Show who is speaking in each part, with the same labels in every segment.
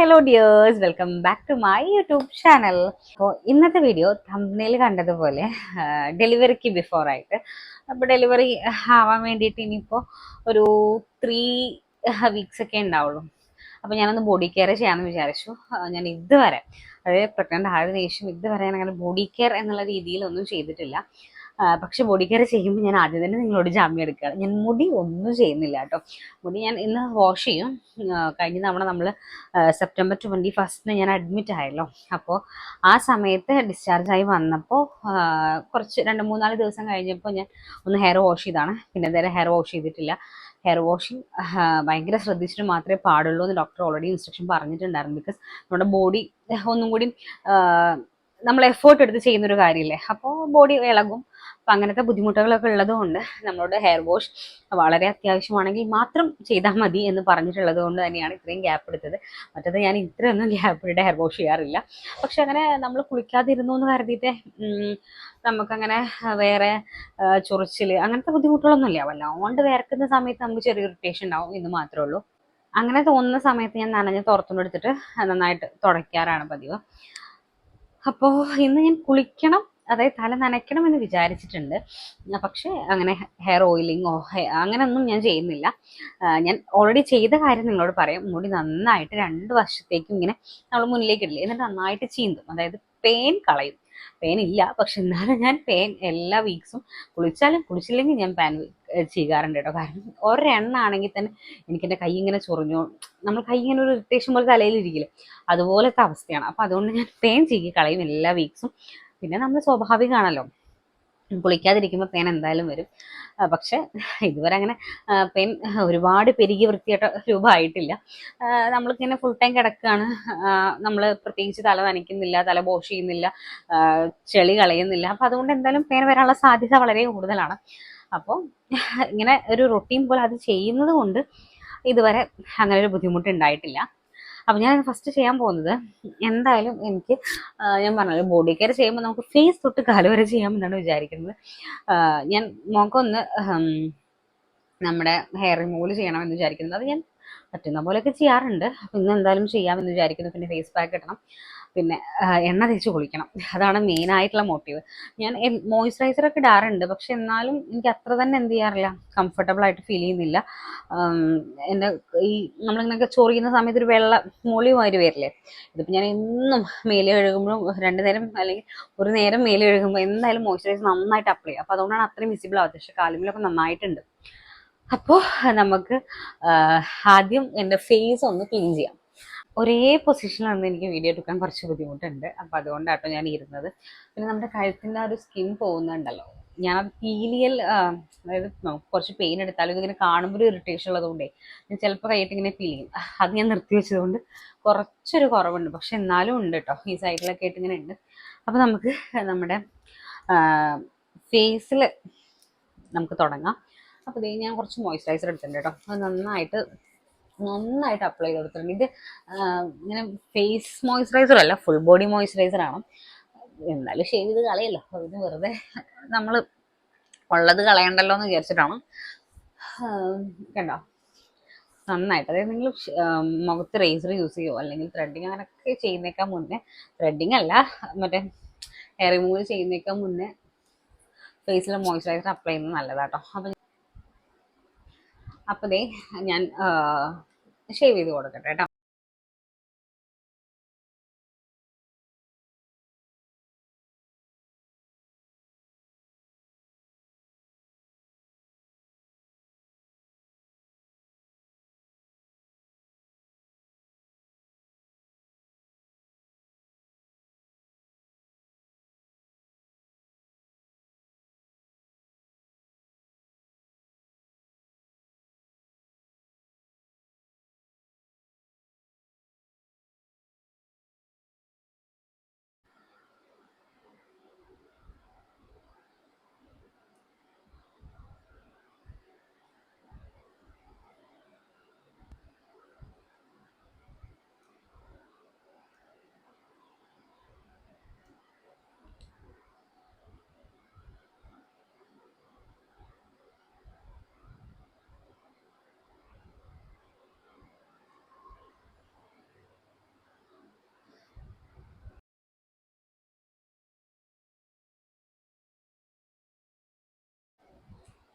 Speaker 1: Hello dears welcome back to my YouTube channel അപ്പോൾ ഇന്നത്തെ video തമ്മിൽ കണ്ടതുപോലെ ഡെലിവറിക്ക് ബിഫോർ ആയിട്ട്. അപ്പോൾ ഡെലിവറി ആവാൻ വേണ്ടിയിട്ട് ഇനിയിപ്പോൾ ഒരു ത്രീ വീക്സ് ഒക്കെ ഉണ്ടാവുള്ളൂ. അപ്പോൾ ഞാനൊന്ന് ബോഡി കെയർ ചെയ്യാമെന്ന് വിചാരിച്ചു. ഞാൻ ഇതുവരെ അതായത് പ്രഗ്നന്റ് ആയതിനു ശേഷം ഇതുവരെ ഞാൻ അങ്ങനെ ബോഡി കെയർ എന്നുള്ള രീതിയിലൊന്നും ചെയ്തിട്ടില്ല. പക്ഷെ ബോഡി കെയർ ചെയ്യുമ്പോൾ ഞാൻ ആദ്യം തന്നെ നിങ്ങളോട് ജാമ്യം എടുക്കുകയാണ്. ഞാൻ മുടി ഒന്നും ചെയ്യുന്നില്ല കേട്ടോ. മുടി ഞാൻ ഇന്ന് വാഷ് ചെയ്യും. കഴിഞ്ഞ തവണ നമ്മൾ സെപ്റ്റംബർ ട്വന്റി ഫസ്റ്റിന് ഞാൻ അഡ്മിറ്റ് ആയല്ലോ. അപ്പോൾ ആ സമയത്ത് ഡിസ്ചാർജ് ആയി വന്നപ്പോൾ കുറച്ച് രണ്ട് മൂന്നാൽ ദിവസം കഴിഞ്ഞപ്പോൾ ഞാൻ ഒന്ന് ഹെയർ വാഷ് ചെയ്താണ്. പിന്നെ എന്തായാലും ഹെയർ വാഷ് ചെയ്തിട്ടില്ല. ഹെയർ വാഷിങ് ഭയങ്കര ശ്രദ്ധിച്ചിട്ട് മാത്രമേ പാടുള്ളൂ എന്ന് ഡോക്ടർ ഓൾറെഡി ഇൻസ്ട്രക്ഷൻ പറഞ്ഞിട്ടുണ്ടായിരുന്നു. ബിക്കോസ് നമ്മുടെ ബോഡി ഒന്നും കൂടി നമ്മൾ എഫേർട്ട് എടുത്ത് ചെയ്യുന്നൊരു കാര്യമില്ലേ? അപ്പോൾ ബോഡി ഇളകും. അപ്പം അങ്ങനത്തെ ബുദ്ധിമുട്ടുകളൊക്കെ ഉള്ളതുകൊണ്ട് നമ്മളോട് ഹെയർ വാഷ് വളരെ അത്യാവശ്യമാണെങ്കിൽ മാത്രം ചെയ്താൽ മതി എന്ന് പറഞ്ഞിട്ടുള്ളത് കൊണ്ട് തന്നെയാണ് ഇത്രയും ഗ്യാപ്പ് എടുത്തത്. മറ്റത് ഞാൻ ഇത്രയൊന്നും ഗ്യാപ്പ് ഇട്ട് ഹെയർ വാഷ് ചെയ്യാറില്ല. പക്ഷെ അങ്ങനെ നമ്മൾ കുളിക്കാതിരുന്നു എന്ന് കരുതിയിട്ട് നമുക്കങ്ങനെ വേറെ ചൊറിച്ചിൽ അങ്ങനത്തെ ബുദ്ധിമുട്ടുകളൊന്നുമില്ല. വല്ലാണ്ട് വേർക്കുന്ന സമയത്ത് നമുക്ക് ചെറിയ ഇറിറ്റേഷൻ ഉണ്ടാവും എന്ന് മാത്രമേ ഉള്ളൂ. അങ്ങനെ തോന്നുന്ന സമയത്ത് ഞാൻ നനഞ്ഞ തുറത്തുകൊണ്ട് എടുത്തിട്ട് നന്നായിട്ട് തുടയ്ക്കാറാണ് പതിവ്. അപ്പോൾ ഇന്ന് ഞാൻ കുളിക്കണം അതായത് തല നനയ്ക്കണം എന്ന് വിചാരിച്ചിട്ടുണ്ട്. പക്ഷേ അങ്ങനെ ഹെയർ ഓയിലിങ്ങോ അങ്ങനെയൊന്നും ഞാൻ ചെയ്യുന്നില്ല. ഞാൻ ഓൾറെഡി ചെയ്ത കാര്യം നിങ്ങളോട് പറയാം. മുടി നന്നായിട്ട് രണ്ട് വർഷത്തേക്കും ഇങ്ങനെ നമ്മൾ മുന്നിലേക്ക് ഇടില്ല? എന്നിട്ട് നന്നായിട്ട് ചീന്തും. അതായത് പെയിൻ കളയും. പെയിൻ ഇല്ല. പക്ഷെ എന്നാലും ഞാൻ പെയിൻ എല്ലാ വീക്സും കുളിച്ചാലും കുളിച്ചില്ലെങ്കിൽ ഞാൻ പാൻ ചെയ്യാറുണ്ട് കേട്ടോ. കാരണം ഒരെണ്ണാണെങ്കിൽ തന്നെ എനിക്ക് എന്റെ കൈ ഇങ്ങനെ ചൊറിഞ്ഞു നമ്മൾ കൈ ഇങ്ങനെ ഒരു ഇറിറ്റേഷൻ പോലെ തലയിൽ ഇരിക്കില്ല? അതുപോലത്തെ അവസ്ഥയാണ്. അപ്പോൾ അതുകൊണ്ട് ഞാൻ പെയിൻ ചെയ്യി കളയും എല്ലാ വീക്സും പിന്നെ നമ്മൾ സ്വാഭാവികമാണല്ലോ കുളിക്കാതിരിക്കുമ്പോൾ പെയിൻ എന്തായാലും വരും. പക്ഷെ ഇതുവരെ അങ്ങനെ പെയിൻ ഒരുപാട് പെരുകി വൃത്തിയായിട്ട രൂപമായിട്ടില്ല. നമ്മൾക്കിങ്ങനെ ഫുൾ ടൈം കിടക്കുകയാണ് നമ്മൾ പ്രത്യേകിച്ച് തല നനയ്ക്കുന്നില്ല തല വാഷ് ചെയ്യുന്നില്ല ചെളി കളയുന്നില്ല. അപ്പം അതുകൊണ്ട് എന്തായാലും പെയിൻ വരാനുള്ള സാധ്യത വളരെ കൂടുതലാണ്. അപ്പോൾ ഇങ്ങനെ ഒരു റൊട്ടീൻ പോലെ അത് ചെയ്യുന്നത് കൊണ്ട് ഇതുവരെ അങ്ങനെ ഒരു ബുദ്ധിമുട്ട് ഉണ്ടായിട്ടില്ല അപ്പം ഞാൻ ഫസ്റ്റ് ചെയ്യാൻ പോകുന്നത് എന്തായാലും എനിക്ക് ഞാൻ പറഞ്ഞല്ലോ ബോഡി കെയർ ചെയ്യുമ്പോൾ നമുക്ക് ഫേസ് തൊട്ട് കാല വരെ ചെയ്യാമെന്നാണ് വിചാരിക്കുന്നത്. ഞാൻ മുഖമൊന്ന് നമ്മുടെ ഹെയർ റിമൂവൽ ചെയ്യണമെന്ന് വിചാരിക്കുന്നത്. അത് ഞാൻ പറ്റുന്ന പോലെയൊക്കെ ചെയ്യാറുണ്ട്. അപ്പം ഇന്ന് എന്തായാലും ചെയ്യാമെന്ന് വിചാരിക്കുന്നു. പിന്നെ ഫേസ് പാക്ക് ഇടണം. പിന്നെ എണ്ണ തേച്ച് കുളിക്കണം. അതാണ് മെയിൻ ആയിട്ടുള്ള മോട്ടീവ് ഞാൻ മോയ്സ്ചറൈസർ ഒക്കെ ഇടാറുണ്ട്. പക്ഷെ എന്നാലും എനിക്ക് അത്ര തന്നെ എന്ത് ചെയ്യാറില്ല. കംഫർട്ടബിൾ ആയിട്ട് ഫീൽ ചെയ്യുന്നില്ല. എന്റെ ഈ നമ്മളിങ്ങനെയൊക്കെ ചൊറിയുന്ന സമയത്ത് ഒരു വെള്ള മോളി മാതിരി വരില്ലേ? ഇതിപ്പോൾ ഞാൻ എന്നും മേലെ കഴുകുമ്പോഴും രണ്ട് നേരം അല്ലെങ്കിൽ ഒരു നേരം മേലെ കഴുകുമ്പോൾ എന്തായാലും മോയ്സ്ചറൈസർ നന്നായിട്ട് അപ്ലൈ ചെയ്യും. അപ്പോൾ അതുകൊണ്ടാണ് അത്രയും വിസിബിൾ ആവാത്തത് പക്ഷെ കാലുമിലൊക്കെ നന്നായിട്ടുണ്ട്. അപ്പോൾ നമുക്ക് ആദ്യം എന്റെ ഫേസ് ഒന്ന് ക്ലീൻ ചെയ്യാം. ഒരേ പൊസിഷനിലാണ് എനിക്ക് വീഡിയോ എടുക്കാൻ കുറച്ച് ബുദ്ധിമുട്ടുണ്ട്. അപ്പോൾ അതുകൊണ്ടാട്ടോ ഞാൻ ഇരുന്നത്. പിന്നെ നമ്മുടെ കഴുത്തിന്റെ ആ ഒരു സ്കിൻ പോകുന്നുണ്ടല്ലോ. ഞാൻ പീലിയൽ അതായത് കുറച്ച് പെയിൻ എടുത്താലും ഇതിങ്ങനെ കാണുമ്പോൾ ഇറിറ്റേഷൻ ഉള്ളതുകൊണ്ടേ ഞാൻ ചിലപ്പോൾ കൈയിട്ട് ഇങ്ങനെ ഫീൽ ചെയ്യും. അത് ഞാൻ നിർത്തി വെച്ചതുകൊണ്ട് കുറച്ചൊരു കുറവുണ്ട്. പക്ഷെ എന്നാലും ഉണ്ട് കേട്ടോ ഈ സൈഡിലൊക്കെ ആയിട്ട് ഇങ്ങനെ ഉണ്ട്. അപ്പോൾ നമുക്ക് നമ്മുടെ ഫേസിൽ നമുക്ക് തുടങ്ങാം. അപ്പോൾ ഇതേ ഞാൻ കുറച്ച് മോയ്സ്ചറൈസർ എടുത്തിട്ടുണ്ട് കേട്ടോ അത് നന്നായിട്ട് നന്നായിട്ട് അപ്ലൈ ചെയ്ത് കൊടുത്തിട്ടുണ്ട് ഇത് ഇങ്ങനെ ഫേസ് മോയ്സ്ചറൈസർ അല്ല ഫുൾ ബോഡി മോയ്സ്ചറൈസർ ആണ്. എന്നാലും ഷേവ് ചെയ്ത് കളയല്ലോ. അതിന് വെറുതെ നമ്മൾ ഉള്ളത് കളയണ്ടല്ലോ എന്ന് വിചാരിച്ചിട്ടാണ്. കണ്ടോ? നന്നായിട്ട്. അതായത് നിങ്ങൾ മുഖത്ത് റേസർ യൂസ് ചെയ്യുമോ അല്ലെങ്കിൽ ത്രെഡിങ് അങ്ങനെയൊക്കെ ചെയ്യുന്നേക്കാൾ മുന്നേ ത്രെഡിങ് അല്ല മറ്റേ ഹെയർ റിമൂവ് ചെയ്യുന്നേക്കാൾ മുന്നേ ഫേസിൽ മോയ്സ്ചറൈസർ അപ്ലൈ ചെയ്യുന്നത് നല്ലതാട്ടോ. അപ്പം അപ്പോൾ ദേ ഞാൻ ഷേവ് ചെയ്ത് കൊടുക്കട്ടെ കേട്ടോ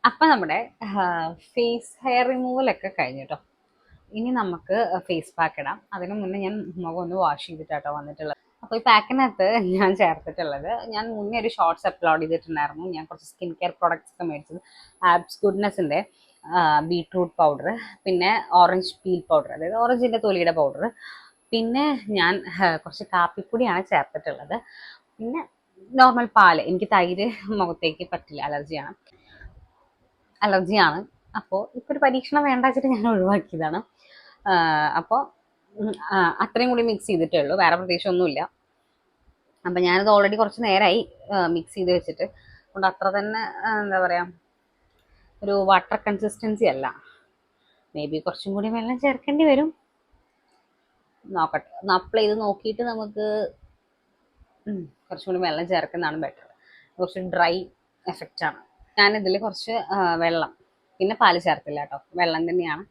Speaker 1: അപ്പം നമ്മുടെ ഫേസ് ഹെയർ റിമൂവലൊക്കെ കഴിഞ്ഞു കേട്ടോ ഇനി നമുക്ക് ഫേസ് പാക്ക് ഇടാം. അതിന് മുന്നേ ഞാൻ മുഖം ഒന്ന് വാഷ് ചെയ്തിട്ടാട്ടോ വന്നിട്ടുള്ളത്. അപ്പോൾ ഈ പാക്കിനകത്ത് ഞാൻ ചേർത്തിട്ടുള്ളത് ഞാൻ മുന്നേ ഒരു ഷോർട്സ് അപ്ലോഡ് ചെയ്തിട്ടുണ്ടായിരുന്നു. ഞാൻ കുറച്ച് സ്കിൻ കെയർ പ്രോഡക്റ്റ്സ് ഒക്കെ മേടിച്ചത്. ആബ്സ് ഗുഡ്നെസ്സിന്റെ ബീട്രൂട്ട് പൗഡർ പിന്നെ ഓറഞ്ച് പീൽ പൗഡർ അതായത് ഓറഞ്ചിന്റെ തൊലിയുടെ പൗഡർ പിന്നെ ഞാൻ കുറച്ച് കാപ്പിപ്പൊടിയാണ് ചേർത്തിട്ടുള്ളത്. പിന്നെ നോർമൽ പാൽ എനിക്ക് തൈര് മുഖത്തേക്ക് പറ്റില്ല അലർജിയാണ് അലർജിയാണ്. അപ്പോൾ ഇപ്പോൾ ഒരു പരീക്ഷണം വേണ്ട വെച്ചിട്ട് ഞാൻ ഒഴിവാക്കിയതാണ്. അപ്പോൾ അത്രയും കൂടി മിക്സ് ചെയ്തിട്ടേ ഉള്ളൂ. വേറെ പ്രത്യേകിച്ച് ഒന്നുമില്ല. അപ്പം ഞാനത് ഓൾറെഡി കുറച്ച് നേരമായി മിക്സ് ചെയ്ത് വെച്ചിട്ട്. അതുകൊണ്ട് അത്ര തന്നെ എന്താ പറയുക ഒരു വാട്ടർ കൺസിസ്റ്റൻസി അല്ല. മേ ബി കുറച്ചും കൂടി വെള്ളം ചേർക്കേണ്ടി വരും. നോക്കട്ടെ. ഒന്ന് അപ്ലൈ ചെയ്ത് നോക്കിയിട്ട് നമുക്ക് കുറച്ചും കൂടി വെള്ളം ചേർക്കുന്നതാണ് ബെറ്റർ കുറച്ച് ഡ്രൈ എഫക്റ്റ് ആണ് ഇതിൽ കുറച്ച് വെള്ളം പിന്നെ പാൽ ചേർത്തില്ല കേട്ടോ. വെള്ളം തന്നെയാണ്.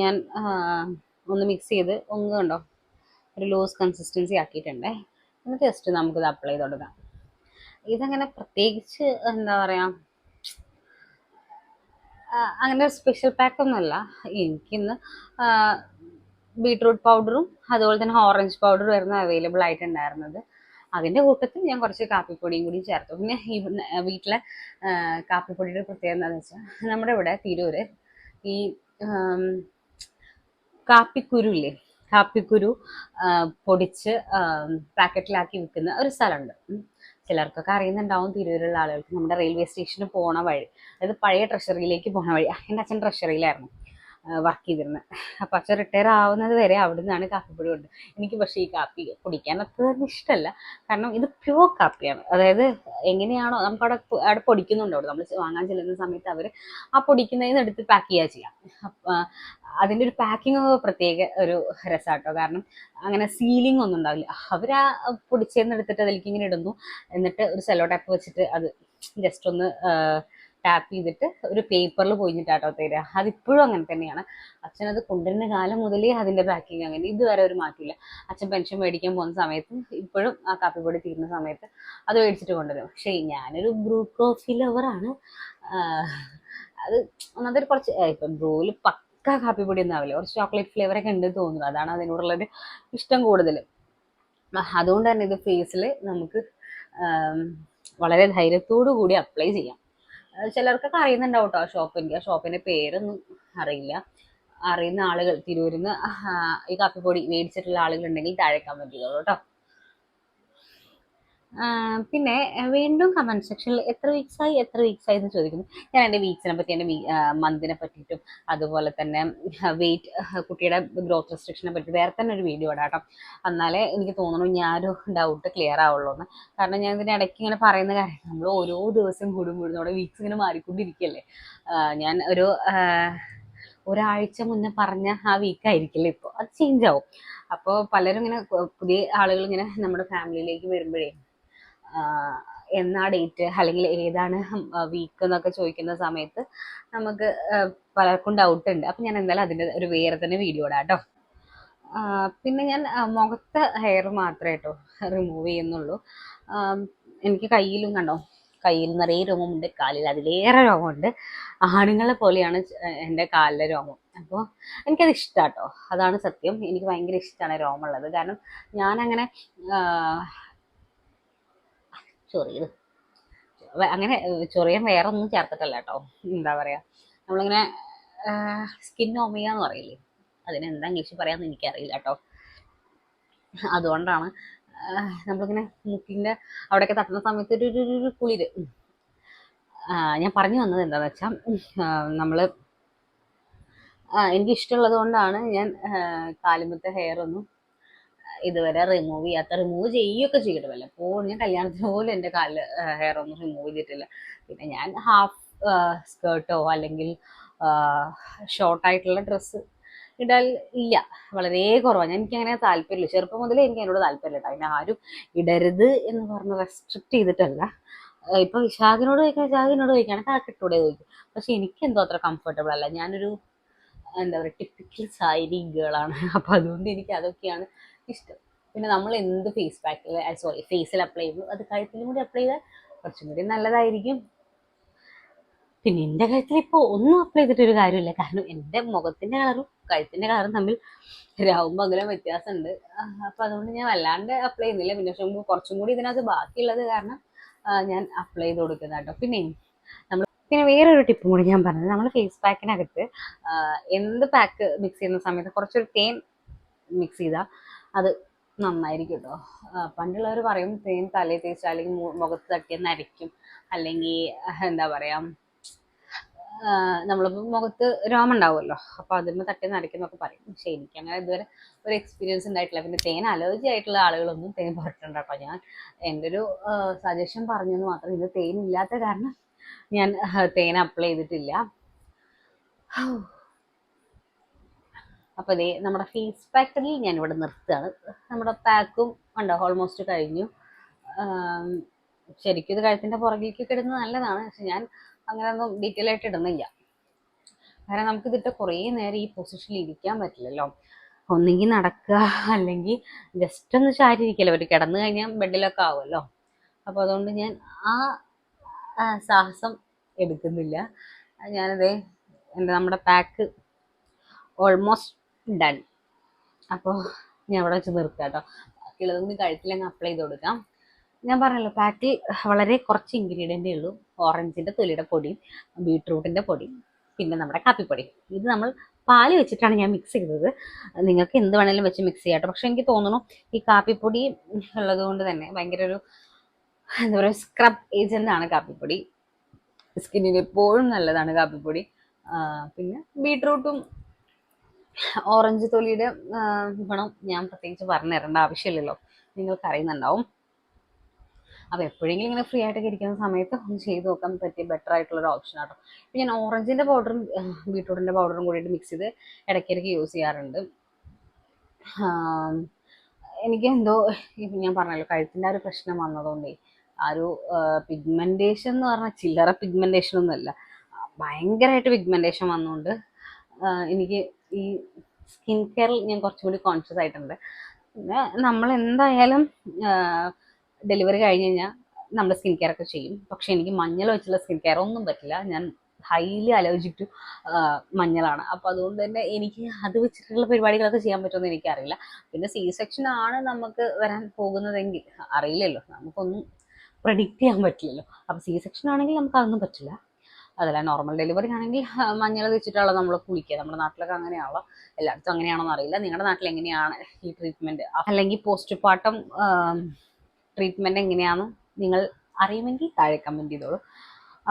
Speaker 1: ഞാൻ ഒന്ന് മിക്സ് ചെയ്ത് ഒന്ന് കണ്ടോ? ഒരു ലൂസ് കൺസിസ്റ്റൻസി ആക്കിയിട്ടുണ്ടേ. എന്നിട്ട് ജസ്റ്റ് നമുക്കിത് അപ്ലൈ ചെയ്ത് കൊടുക്കാം ഇതങ്ങനെ പ്രത്യേകിച്ച് എന്താ പറയുക അങ്ങനെ ഒരു സ്പെഷ്യൽ പാക്ക് ഒന്നുമല്ല. എനിക്കിന്ന് ബീട്രൂട്ട് പൗഡറും അതുപോലെ തന്നെ ഓറഞ്ച് പൗഡറും ആയിരുന്നു അവൈലബിൾ ആയിട്ടുണ്ടായിരുന്നത്. അതിന്റെ കൂട്ടത്തിൽ ഞാൻ കുറച്ച് കാപ്പിപ്പൊടിയും കൂടി ചേർത്തു. പിന്നെ ഈ വീട്ടിലെ കാപ്പിപ്പൊടിയുടെ പ്രത്യേകത എന്താണെന്ന് വെച്ചാൽ നമ്മുടെ ഇവിടെ തിരൂര് ഈ കാപ്പിക്കുരു ഇല്ലേ? കാപ്പിക്കുരു പൊടിച്ച് പാക്കറ്റിലാക്കി വിൽക്കുന്ന ഒരു സ്ഥലമുണ്ട്. ചിലർക്കൊക്കെ അറിയുന്നുണ്ടാവും തിരൂരുള്ള ആളുകൾക്ക് നമ്മുടെ റെയിൽവേ സ്റ്റേഷന് പോണ വഴി. അതായത് പഴയ ട്രഷറിയിലേക്ക് പോണ വഴി. എന്റെ അച്ഛൻ ട്രഷറിയിലായിരുന്നു. വർക്ക് ചെയ്തിരുന്നത് അപ്പം അച്ഛൻ റിട്ടയർ ആവുന്നത് വരെ അവിടെ നിന്നാണ് കാപ്പിപ്പൊടി കൊണ്ട്. എനിക്ക് പക്ഷേ ഈ കാപ്പി കുടിക്കാൻ അത്ര ഇഷ്ടമല്ല കാരണം ഇത് പ്യുവർ കാപ്പിയാണ്. അതായത് എങ്ങനെയാണോ നമുക്ക് അവിടെ അവിടെ പൊടിക്കുന്നുണ്ട് അവിടെ. നമ്മൾ വാങ്ങാൻ ചെല്ലുന്ന സമയത്ത് അവർ ആ പൊടിക്കുന്നതിൽ നിന്ന് എടുത്ത് പാക്ക് ചെയ്യുക ചെയ്യാം. അതിന്റെ ഒരു പാക്കിംഗ് പ്രത്യേക ഒരു രസമാട്ടോ കാരണം അങ്ങനെ സീലിംഗ് ഒന്നും ഉണ്ടാവില്ല. അവർ ആ പൊടിച്ചേന്ന് എടുത്തിട്ട് അതിലേക്ക് ഇങ്ങനെ ഇടുന്നു. എന്നിട്ട് ഒരു സെലോ ടാപ്പ് വെച്ചിട്ട് അത് ജസ്റ്റ് ഒന്ന് ടാപ്പ് ചെയ്തിട്ട് ഒരു പേപ്പറിൽ പൊയിഞ്ഞിട്ടാട്ടോ തരിക അതിപ്പോഴും അങ്ങനെ തന്നെയാണ്. അച്ഛൻ അത് കൊണ്ടുവരുന്ന കാലം മുതലേ അതിന്റെ പാക്കിങ് അങ്ങനെ. ഇതുവരെ ഒരു മാറ്റമില്ല. അച്ഛൻ പെൻഷൻ മേടിക്കാൻ പോകുന്ന സമയത്ത് ഇപ്പോഴും ആ കാപ്പിപ്പൊടി തീരുന്ന സമയത്ത് അത് മേടിച്ചിട്ട് കൊണ്ടുവരും. പക്ഷേ ഞാനൊരു ബ്രൂ കോഫി ലവറാണ് അത് ഒന്നാമതൊരു കുറച്ച് ഇപ്പം ബ്രൂവിൽ പക്ക കാപ്പിപ്പൊടി ഒന്നും ആവില്ല. കുറച്ച് ചോക്ലേറ്റ് ഫ്ലേവർ ഒക്കെ ഉണ്ട് തോന്നുന്നു. അതാണ് അതിനോടുള്ളൊരു ഇഷ്ടം കൂടുതൽ അതുകൊണ്ട് തന്നെ ഇത് ഫേസിൽ നമുക്ക് വളരെ ധൈര്യത്തോടു കൂടി അപ്ലൈ ചെയ്യാം. ചിലർക്കൊക്കെ അറിയുന്നുണ്ടാവും കേട്ടോ ഷോപ്പ് ഷോപ്പിന്റെ ആ ഷോപ്പിന്റെ പേരൊന്നും അറിയില്ല. അറിയുന്ന ആളുകൾ തിരൂരിൽ നിന്ന് ഈ കാപ്പിപ്പൊടി മേടിച്ചിട്ടുള്ള ആളുകളുണ്ടെങ്കിൽ താഴെ കമന്റ് ചെയ്തോളൂ കേട്ടോ പിന്നെ വീണ്ടും കമന്റ് സെക്ഷനിൽ എത്ര വീക്സ് ആയി എത്ര വീക്സ് ആയി എന്ന് ചോദിക്കുന്നു. ഞാൻ എന്റെ വീക്സിനെ പറ്റി എന്റെ മന്തിനെ പറ്റിയിട്ടും അതുപോലെ തന്നെ വെയിറ്റ് കുട്ടിയുടെ ഗ്രോത്ത് റെസ്ട്രിക്ഷനെ പറ്റി വേറെ തന്നെ ഒരു വീഡിയോ ഇടാം കേട്ടോ. എന്നാലേ എനിക്ക് തോന്നുന്നു ഞാനൊരു ഡൗട്ട് ക്ലിയർ ആവുള്ളൂ എന്ന്. കാരണം ഞാൻ ഇതിന്റെ ഇടയ്ക്ക് ഇങ്ങനെ പറയുന്ന കാര്യം നമ്മൾ ഓരോ ദിവസം കൂടുമ്പോഴും നമ്മുടെ വീക്സ് ഇങ്ങനെ മാറിക്കൊണ്ടിരിക്കുകയല്ലേ? ഞാൻ ഒരു ഒരാഴ്ച മുന്നേ പറഞ്ഞ ആ വീക്ക് ആയിരിക്കില്ല ഇപ്പോൾ അത് ചേഞ്ച് ആവും. അപ്പോൾ പലരും ഇങ്ങനെ പുതിയ ആളുകൾ ഇങ്ങനെ നമ്മുടെ ഫാമിലിയിലേക്ക് വരുമ്പോഴേ എന്നാ ഡേറ്റ് അല്ലെങ്കിൽ ഏതാണ് വീക്ക് എന്നൊക്കെ ചോദിക്കുന്ന സമയത്ത് നമുക്ക് പലർക്കും ഡൗട്ട് ഉണ്ട്. അപ്പം ഞാൻ എന്തായാലും അതിന്റെ ഒരു വേറെ തന്നെ വീഡിയോ ഇടാം കേട്ടോ. പിന്നെ ഞാൻ മുഖത്തെ ഹെയർ മാത്രമേ കേട്ടോ റിമൂവ് ചെയ്യുന്നുള്ളൂ. എനിക്ക് കയ്യിലും കണ്ടോ കയ്യിൽ നിറയെ രോമമുണ്ട് കാലിൽ അതിലേറെ രോമമുണ്ട്. ആണുങ്ങളെ പോലെയാണ് എന്റെ കാലിലെ രോമം. അപ്പോൾ എനിക്കത് ഇഷ്ടാട്ടോ. അതാണ് സത്യം. എനിക്ക് ഭയങ്കര ഇഷ്ടമാണ് രോമമുള്ളത്. കാരണം ഞാനങ്ങനെ ചൊറിയത് അങ്ങനെ ചൊറിയാൻ വേറെ ഒന്നും ചേർത്തിട്ടല്ല കേട്ടോ. എന്താ പറയാ നമ്മളിങ്ങനെ സ്കിൻ ഓമിയ എന്ന് പറയില്ലേ അതിനെന്താ ഇംഗ്ലീഷ് പറയാന്ന് എനിക്കറിയില്ല കേട്ടോ. അതുകൊണ്ടാണ് നമ്മളിങ്ങനെ മുക്കിന്റെ അവിടെയൊക്കെ തട്ടുന്ന സമയത്ത് ഒരു ഒരു- കുളിര്. ഞാൻ പറഞ്ഞു വന്നത് എന്താണെന്ന് വെച്ചാൽ നമ്മൾ എനിക്ക് ഇഷ്ടമുള്ളത് കൊണ്ടാണ് ഞാൻ കാലുമത്തെ ഹെയർ ഒന്നും ഇതുവരെ റിമൂവ് ചെയ്യാത്ത റിമൂവ് ചെയ്യുകയൊക്കെ ചെയ്തിട്ട് വല്ലപ്പോഴും ഞാൻ കല്യാണത്തിന് പോലും എന്റെ കാൽ ഹെയർ ഒന്നും റിമൂവ് ചെയ്തിട്ടില്ല. പിന്നെ ഞാൻ ഹാഫ് സ്കേർട്ടോ അല്ലെങ്കിൽ ഷോർട്ടായിട്ടുള്ള ഡ്രസ്സ് ഇടാൻ ഇല്ല. വളരെ കുറവാണ്. ഞാൻ അങ്ങനെ താല്പര്യമില്ല. ചെറുപ്പം മുതലേ എനിക്ക് അതിനോട് താല്പര്യമില്ല കേട്ടോ. അതിനെ ആരും ഇടരുത് എന്ന് പറഞ്ഞ് റെസ്ട്രിക്ട് ചെയ്തിട്ടല്ല. ഇപ്പൊ വിശാഖിനോട് ചോദിക്കാൻ വിശാഖിനോട് ചോദിക്കുകയാണെങ്കിൽ ആ കിട്ടൂടെ ചോദിക്കും. പക്ഷെ എനിക്ക് എന്തോ അത്ര കംഫർട്ടബിൾ അല്ല. ഞാനൊരു എന്താ പറയുക ടിപ്പിക്കൽ സാരി ഗേളാണ് അപ്പം അതുകൊണ്ട് എനിക്ക് അതൊക്കെയാണ് ഇഷ്ടം. പിന്നെ നമ്മൾ എന്ത് ഫേസ് പാക്കിൽ സോറി ഫേസിൽ അപ്ലൈ ചെയ്തു അത് കഴുത്തിലും കൂടി അപ്ലൈ ചെയ്താൽ കുറച്ചും കൂടി നല്ലതായിരിക്കും. പിന്നെ എന്റെ കഴുത്തിൽ ഇപ്പോൾ ഒന്നും അപ്ലൈ ചെയ്തിട്ട് ഒരു കാര്യമില്ല. കാരണം എന്റെ മുഖത്തിന്റെ കളറും കഴുത്തിന്റെ കളറും തമ്മിൽ രാവും പകലും വ്യത്യാസമുണ്ട്. അപ്പം അതുകൊണ്ട് ഞാൻ വല്ലാണ്ട് അപ്ലൈ ചെയ്യുന്നില്ല. പിന്നെ പക്ഷെ കുറച്ചും കൂടി ഇതിനകത്ത് ബാക്കിയുള്ളത് കാരണം ഞാൻ അപ്ലൈ ചെയ്ത് കൊടുക്കുന്ന കേട്ടോ. പിന്നെ നമ്മൾ പിന്നെ വേറൊരു ടിപ്പും കൂടി ഞാൻ പറഞ്ഞത്. നമ്മൾ ഫേസ് പാക്കിനകത്ത് എന്ത് പാക്ക് മിക്സ് ചെയ്യുന്ന സമയത്ത് കുറച്ചൊരു തേൻ മിക്സ് ചെയ്താൽ അത് നന്നായിരിക്കും കേട്ടോ പണ്ടുള്ളവർ പറയും തേൻ തലയിൽ തേച്ചാൽ അല്ലെങ്കിൽ മുഖത്ത് തട്ടിയാൽ നരയ്ക്കും. അല്ലെങ്കിൽ എന്താ പറയാ നമ്മളിപ്പോൾ മുഖത്ത് രോമം ഉണ്ടാവുമല്ലോ. അപ്പോൾ അതിന് തട്ടി നരയ്ക്കുന്നൊക്കെ പറയും. പക്ഷേ എനിക്ക് അങ്ങനെ ഇതുവരെ ഒരു എക്സ്പീരിയൻസ് ഉണ്ടായിട്ടില്ല. പിന്നെ തേൻ അലർജി ആയിട്ടുള്ള ആളുകളൊന്നും തേൻ പറഞ്ഞിട്ടുണ്ടോ ഞാൻ എന്റെ ഒരു സജഷൻ പറഞ്ഞെന്ന് മാത്രം ഇത് തേൻ ഇല്ലാത്ത കാരണം ഞാൻ തേൻ അപ്ലൈ ചെയ്തിട്ടില്ല. അപ്പോൾ ദേ നമ്മുടെ ഫീസ് പാക്കറ്റിൽ ഞാൻ ഇവിടെ നിർത്തുകയാണ്. നമ്മുടെ പാക്കും ഉണ്ടോ ഓൾമോസ്റ്റ് കഴിഞ്ഞു. ശരിക്കും ഇത് കഴുത്തിന്റെ പുറകിലേക്ക് ഇടുന്നത് നല്ലതാണ്. പക്ഷെ ഞാൻ അങ്ങനെ ഒന്നും ഡീറ്റെയിൽ ആയിട്ട് ഇടുന്നില്ല. കാരണം നമുക്ക് ഇതിട്ട് കുറേ നേരം ഈ പൊസിഷനിൽ ഇരിക്കാൻ പറ്റില്ലല്ലോ. ഒന്നെങ്കിൽ നടക്കുക അല്ലെങ്കിൽ ജസ്റ്റ് ഒന്ന് ചാരി ഇരിക്കല്ലോ ഒരു കിടന്നു കഴിഞ്ഞാൽ ബെഡിലൊക്കെ ആവുമല്ലോ. അപ്പോൾ അതുകൊണ്ട് ഞാൻ ആ സാഹസം എടുക്കുന്നില്ല. ഞാനതേ എന്റെ നമ്മുടെ പാക്ക് ഓൾമോസ്റ്റ് ഡൺ അപ്പോൾ ഞാൻ അവിടെ വെച്ച് നിർത്താം കേട്ടോ. ബാക്കിയുള്ളത് കൂടി കഴുത്തിലങ്ങ് അപ്ലൈ ചെയ്ത് കൊടുക്കാം. ഞാൻ പറഞ്ഞല്ലോ പാറ്റി വളരെ കുറച്ച് ഇൻഗ്രീഡിയന്റേ ഉള്ളൂ. ഓറഞ്ചിന്റെ തൊലിയുടെ പൊടിയും ബീട്രൂട്ടിന്റെ പൊടി പിന്നെ നമ്മുടെ കാപ്പിപ്പൊടി. ഇത് നമ്മൾ പാൽ വെച്ചിട്ടാണ് ഞാൻ മിക്സ് ചെയ്തത്. നിങ്ങൾക്ക് എന്ത് വേണേലും വെച്ച് മിക്സ് ചെയ്യാട്ടോ പക്ഷെ എനിക്ക് തോന്നുന്നു ഈ കാപ്പിപ്പൊടി ഉള്ളത് കൊണ്ട് തന്നെ ഭയങ്കര ഒരു എന്താ പറയുക സ്ക്രബ് ഏജന്റ് ആണ് കാപ്പിപ്പൊടി. സ്കിന്നിന് എപ്പോഴും നല്ലതാണ് കാപ്പിപ്പൊടി. പിന്നെ ബീട്രൂട്ടും ഓറഞ്ച് തൊലിയുടെ ഗുണം ഞാൻ പ്രത്യേകിച്ച് പറഞ്ഞു തരേണ്ട ആവശ്യമില്ലല്ലോ. നിങ്ങൾക്ക് അറിയുന്നുണ്ടാവും അപ്പോൾ എപ്പോഴെങ്കിലും ഇങ്ങനെ ഫ്രീ ആയിട്ടൊക്കെ ഇരിക്കുന്ന സമയത്ത് ഒന്ന് ചെയ്ത് നോക്കാൻ പറ്റിയ ബെറ്റർ ആയിട്ടുള്ള ഒരു ഓപ്ഷൻ ആട്ടോ. ഇപ്പം ഞാൻ ഓറഞ്ചിന്റെ പൗഡറും ബീട്രൂട്ടിന്റെ പൗഡറും കൂടിയിട്ട് മിക്സ് ചെയ്ത് ഇടയ്ക്കിടയ്ക്ക് യൂസ് ചെയ്യാറുണ്ട്. എനിക്ക് എന്തോ ഞാൻ പറഞ്ഞല്ലോ കഴുത്തിന്റെ ആ ഒരു പ്രശ്നം വന്നതുകൊണ്ടേ ആ ഒരു പിഗ്മെന്റേഷൻ എന്ന് പറഞ്ഞാൽ ചില്ലറ പിഗ്മെന്റേഷൻ ഒന്നുമല്ല. ഭയങ്കരമായിട്ട് പിഗ്മെന്റേഷൻ വന്നുകൊണ്ട് എനിക്ക് ഈ സ്കിൻ കെയറിൽ ഞാൻ കുറച്ചും കൂടി കോൺഷ്യസ് ആയിട്ടുണ്ട്. പിന്നെ നമ്മൾ എന്തായാലും ഡെലിവറി കഴിഞ്ഞ് കഴിഞ്ഞാൽ നമ്മൾ സ്കിൻ കെയർ ഒക്കെ ചെയ്യും. പക്ഷെ എനിക്ക് മഞ്ഞൾ വെച്ചുള്ള സ്കിൻ കെയർ ഒന്നും പറ്റില്ല. ഞാൻ ഹൈലി അലർജിക് ടു മഞ്ഞളാണ്. അപ്പോൾ അതുകൊണ്ട് തന്നെ എനിക്ക് അത് വെച്ചിട്ടുള്ള പരിപാടികളൊക്കെ ചെയ്യാൻ പറ്റുമെന്ന് എനിക്കറിയില്ല. പിന്നെ സി സെക്ഷൻ ആണ് നമുക്ക് വരാൻ പോകുന്നതെങ്കിൽ അറിയില്ലല്ലോ. നമുക്കൊന്നും പ്രഡിക്റ്റ് ചെയ്യാൻ പറ്റില്ലല്ലോ. അപ്പോൾ സി സെക്ഷൻ ആണെങ്കിൽ നമുക്ക് അതൊന്നും പറ്റില്ല. അതല്ല നോർമൽ ഡെലിവറി ആണെങ്കിൽ മഞ്ഞൾ വെച്ചിട്ടുള്ള നമ്മൾ കുളിക്കുക. നമ്മുടെ നാട്ടിലൊക്കെ അങ്ങനെയാണല്ലോ. എല്ലായിടത്തും അങ്ങനെയാണോ അറിയില്ല. നിങ്ങളുടെ നാട്ടിൽ എങ്ങനെയാണ് ഈ ട്രീറ്റ്മെന്റ് അല്ലെങ്കിൽ പോസ്റ്റ് പാർട്ടം ട്രീറ്റ്മെന്റ് എങ്ങനെയാണ് നിങ്ങൾ അറിയുമെങ്കിൽ താഴെ കമന്റ് ചെയ്തോളൂ.